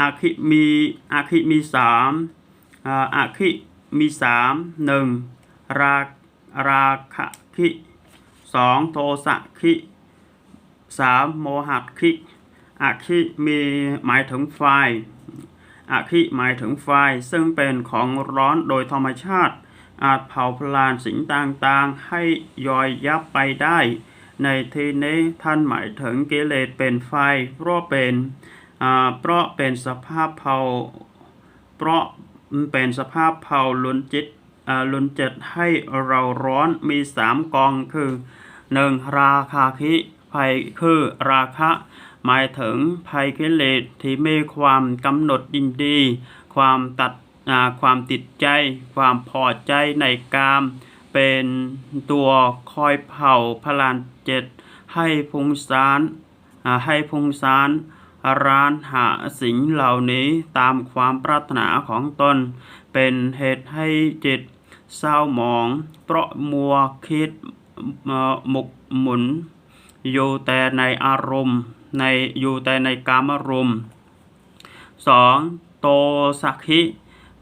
อาคิมีอาคิมีสามอาคิมีสามหนึ่งราราคะคิสองโทสะคิสามโมหัตคิอาคิมีหมายถึงไฟอาคิหมายถึงไฟซึ่งเป็นของร้อนโดยธรรมชาติ อาจเผาพลานสิ่งต่างๆ ให้ย่อยยับไปได้ ในที่นี้ท่านหมายถึงกิเลสเป็นไฟเพราะเป็น เพราะเป็นสภาพเผาเพราะมันเป็นสภาพเผาลุนจิตลุนจิตให้เราร้อนมีสามกองคือหนึ่งราคาคิภัยคือราคะ หมายถึงภัยกิเลสที่มีความกำหนดยินดี ความตัดความติดใจ ความพอใจในกาม เป็นตัวคอยเผาพลานเจ็ดให้พุงสารให้พุงสาร ร้านหาสิ่งเหล่านี้ตามความปรารถนาของตน เป็นเหตุให้จิตเศร้าหมอง เพราะมัวคิดเอ่อหมกหมุน อยู่แต่ในอารมณ์ในอยู่แต่ในกามารมณ์ 2. โตสักขิ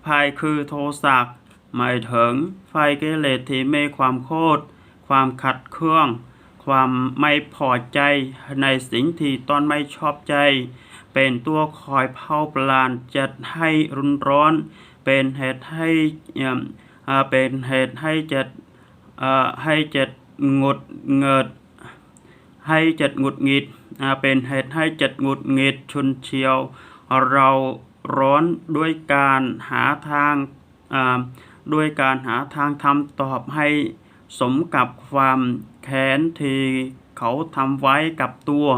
ภัยคือโทสักหมายถึงไฟกิเลสที่มีความโคตรความขัดเครื่อง ความไม่พอใจในสิ่งที่ตนไม่ชอบใจ เป็นตัวคอยเผาปลานจัดให้รุนร้อน เป็นเหตุให้เป็นเหตุให้จัดให้จัดงดเงิด ให้จัดงดหงิดเป็นเหตุให้จัดงดหงิดชุนเชียว เราร้อนด้วยการหาทางด้วยการหาทางทำตอบให้สมกับความ แค้นที่เขาทำไว้กับตัว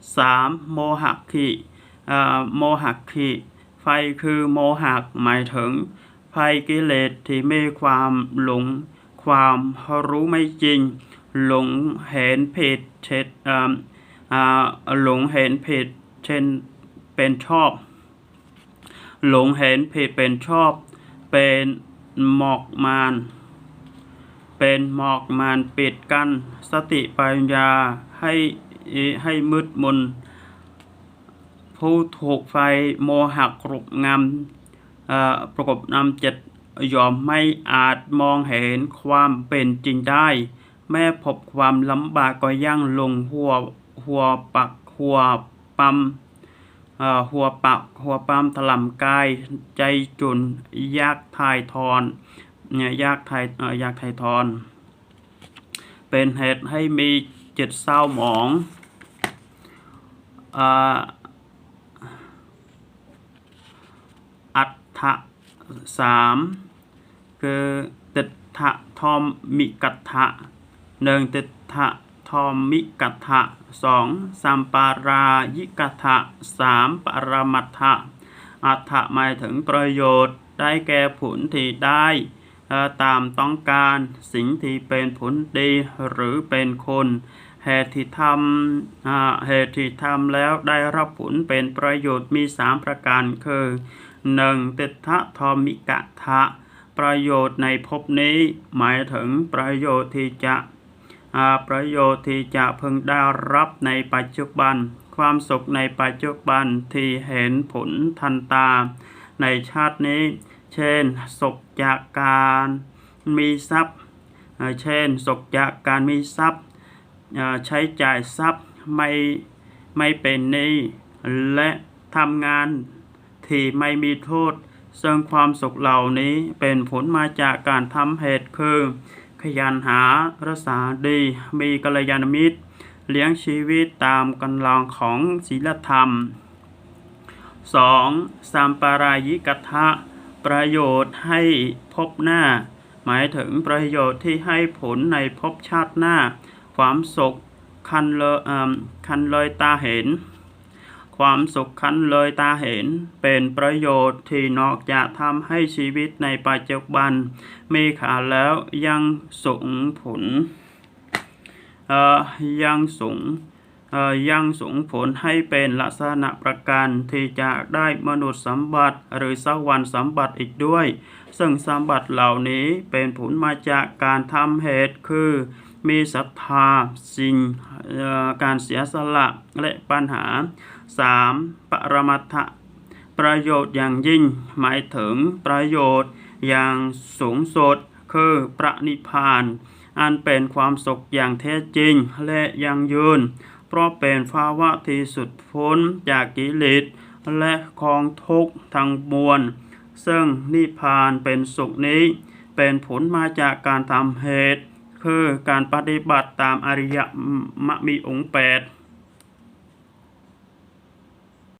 3. โมหะขิโมหะขิไฟคือโมหะหมายถึงไฟกิเลสที่มีความหลง ความรู้ไม่จริง หลงเห็นผิดเช่นอ่าอ่าหลงเห็นผิดเช่นเป็นชอบ หลงเห็นผิดเป็นชอบ เป็นหมอกมาน เป็นหมอกมานปิดกั้นสติปัญญาให้ให้มืดมน ผู้ถูกไฟโมหะกรุบงำเอ่อประกบนำเจ็ดยอมไม่อาจมองเห็นความเป็นจริงได้ แม้พบความลำบากก็ยังลงหัวหัวปักหัวปั๊มหัวปักหัวปั๊มถลำกายใจจุนยากทายทอน เนี่ยยากไทยเอ่อยากไทยทอน เป็นเหตุให้มีจิตเศร้าหมองอัฏฐะสามคือติถะทอมมิกัตถะหนึ่งติถะทอมมิกัตถะสองสัมปารายิกัตถะสามปรมัตถะอัฏฐะหมายถึงประโยชน์ได้แก่ผลที่ได้ เอ่อตามต้องการสิ่งที่เป็นผลดีหรือเป็นคนเหตุที่ทำเหตุที่ทำแล้วได้รับผลเป็นประโยชน์มีสามประการคือหนึ่งติทะทอมิกะทะ ประโยชน์ในภพนี้ หมายถึงประโยชน์ที่จะประโยชน์ที่จะพึงได้รับในปัจจุบัน ความสุขในปัจจุบันที่เห็นผลทันตา ในชาตินี้ เช่นสุขจากการมีทรัพย์ เช่นสุขจากการมีทรัพย์ใช้จ่ายทรัพย์ไม่ไม่เป็นหนี้และทำงานที่ไม่มีโทษ ซึ่งความสุขเหล่านี้เป็นผลมาจากการทำเหตุคือ ขยันหารักษาดี มีกัลยาณมิตร เลี้ยงชีวิตตามกำลังของศีลธรรม 2. สัมปารายิกทะ ประโยชน์ให้พบหน้า หมายถึงประโยชน์ที่ให้ผลในภพชาติหน้า ความสุขคันเลยเอ่อคันเลยตาเห็น ความสุขคันเลยตาเห็น เป็นประโยชน์ที่นอกจากทำให้ชีวิตในปัจจุบัน มีค่าแล้วยังสูงผลยังสูง ยังสูงผลให้เป็นลักษณะประการที่จะได้มนุษย์สมบัติหรือสวรรค์สมบัติอีกด้วย ซึ่งสมบัติเหล่านี้เป็นผลมาจากการทำเหตุคือ มีศรัทธาสิ่งการเสียสละและปัญหา 3. ปรมัตถะประโยชน์อย่างยิ่ง หมายถึงประโยชน์อย่างสูงสุดคือพระนิพพาน อันเป็นความสุขอย่างแท้จริงและยั่งยืน เพราะเป็นภาวะที่สุดพ้นจากกิเลสและกองทุกข์ทั้งมวล ซึ่งนิพพานเป็นสุขนี้ เป็นผลมาจากการทำเหตุ คือการปฏิบัติตามอริยมรรคมีองค์แปด